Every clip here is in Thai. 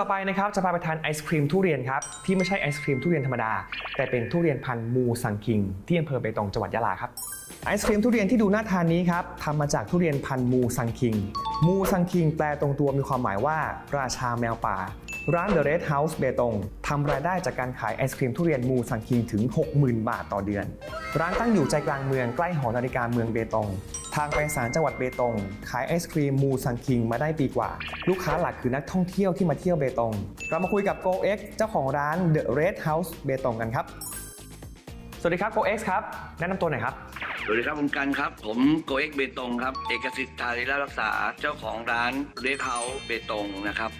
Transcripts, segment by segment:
ต่อไปนะครับจะพาไปทานไอศครีมทุเรียนครับที่ไม่ใช่ไอศครีมทุเรียนธรรมดา แต่เป็นทุเรียนพันธุ์มูซังคิง ที่อำเภอเบตงจังหวัดยะลาครับไอศครีมทุเรียนที่ดูน่าทานนี้ครับทำมาจากทุเรียนพันธุ์มูซังคิง มูซังคิงแปลตรงตัวมีความหมายว่า ราชาแมวป่า ร้าน The Red House เบตงทำรายได้จากการขายไอศครีมทุเรียนมูซังคิงถึง 60,000 บาทต่อเดือน ร้านตั้งอยู่ใจกลางเมืองใกล้หอนาฬิกาเมืองเบตง ทางไปศาลจังหวัดเบตง ขายไอศครีมมูซังคิงมาได้ปีกว่า ลูกค้าหลักคือนักท่องเที่ยวที่มาเที่ยวเบตง เรามาคุยกับ GoX เจ้าของร้าน The Red House เบตงกันครับ สวัสดีครับ GoX ครับ แนะนำตัวหน่อยครับสวัสดีครับผมกันครับ ผมโกเอ็กเบตงครับ เอกสิทธิ์ทาริรักษาเจ้าของร้านเรดเฮาส์เบตงนะครับ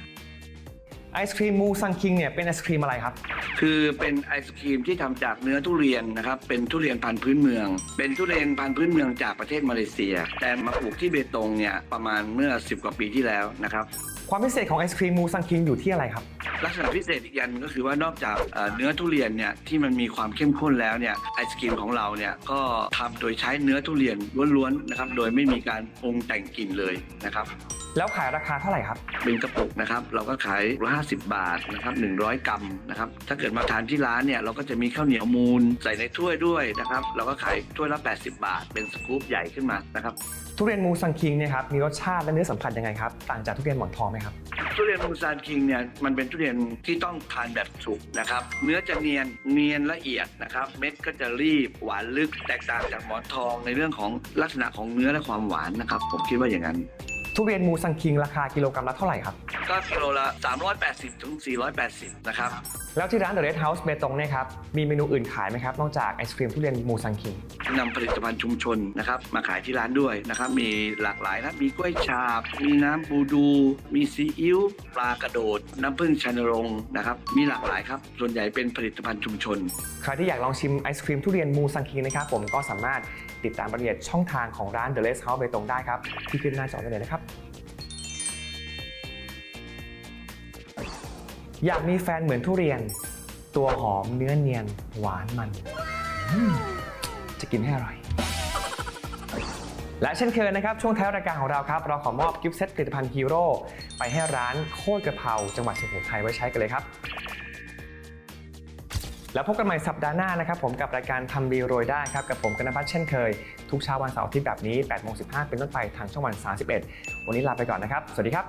ไอศครีมมูซังคิงเนี่ยเป็นไอศครีมอะไรครับ คือเป็นไอศครีมที่ทำจากเนื้อทุเรียนนะครับ เป็นทุเรียนพันธุ์พื้นเมือง เป็นทุเรียนพันธุ์พื้นเมืองจากประเทศมาเลเซีย แต่มาปลูกที่เบตงเนี่ยประมาณเมื่อ 10 กว่าปีที่แล้วนะครับ ความพิเศษของไอศครีมมูซังคิงอยู่ที่อะไรครับ ลักษณะพิเศษอีกอย่างหนึงก็คือว่านอกจากเอ่อเนื้อทุเรียนเนี่ยที่มันมีความเข้มข้นแล้วเนี่ยไอศกรีมของเราเนี่ยก็ทำโดยใช้เนื้อทุเรียนล้วนๆนะครับ โดยไม่มีการปรุงแต่งกลิ่นเลยนะครับ แล้วขายราคาเท่าไหร่ครับ เป็นกระปุกนะครับเราก็ขาย150 บาทนะครับ100 กรัมนะครับถ้าเกิดมาทานที่ร้านเนี่ยเราก็จะมีข้าวเหนียวมูลใส่ในถ้วยด้วยนะครับเราก็ขายถ้วยละ 80 บาท เป็นสกู๊ปใหญ่ขึ้นมานะครับทุเรียนมูซังคิงเนี่ยครับมีรสชาติและเนื้อสัมผัสยังไงครับต่างจากทุเรียนหมอนทองไหมครับทุเรียนมูซานคิงเนี่ยมันเป็นทุเรียนที่ต้องทานแบบสุกนะครับเนื้อจะเนียนเนียนละเอียดนะครับเม็ดก็จะรีบหวานลึกแตกต่างจากหมอนทองในเรื่องของลักษณะของเนื้อและความหวานนะครับผมคิดว่าอย่างนั้น ทุเรียนมูซังคิงราคากิโลกรัมละเท่าไหร่ครับ ก็กิโลละ 380 ถึง 480 นะครับ แล้วที่ร้าน The Red House เบตงเนี่ยครับ มีเมนูอื่นขายไหมครับ นอกจากไอศครีมทุเรียนมูซังคิงนำผลิตภัณฑ์ชุมชนนะครับ มาขายที่ร้านด้วยนะครับ มีหลากหลายนะมีกล้วยฉาบ มีน้ำปูดู มีซีอิ๊วปลากระโดด น้ำผึ้งชานรงค์นะครับ มีหลากหลายครับ ส่วนใหญ่เป็นผลิตภัณฑ์ชุมชน ใครที่อยากลองชิมไอศครีมทุเรียนมูซังคิงนะครับผมก็สามารถติดตามรายละเอียดช่องทางของร้าน The Red House เบตงได้ครับที่ขึ้นหน้าจอได้เลยนะครับอยากมีแฟนเหมือนทุเรียน ตัวหอมเนื้อเนียนหวานมันอืมจะกินให้อร่อย และเช่นเคยนะครับ ช่วงท้ายรายการของเราครับ เราขอมอบกิฟต์เซตผลิตภัณฑ์ฮีโร่ไปให้ร้านโคตรกระเพราจังหวัดสุโขทัยไว้ใช้กันเลยครับ แล้วพบกันใหม่สัปดาห์หน้านะครับผมกับรายการทำดีโรยได้ครับกับผมกนพัฒน์เช่นเคย ทุกเช้าวันเสาร์อาทิตย์แบบนี้8โมง15 เป็นต้นไปทางช่องวัน 31 วันนี้ลาไปก่อนนะครับ สวัสดีครับ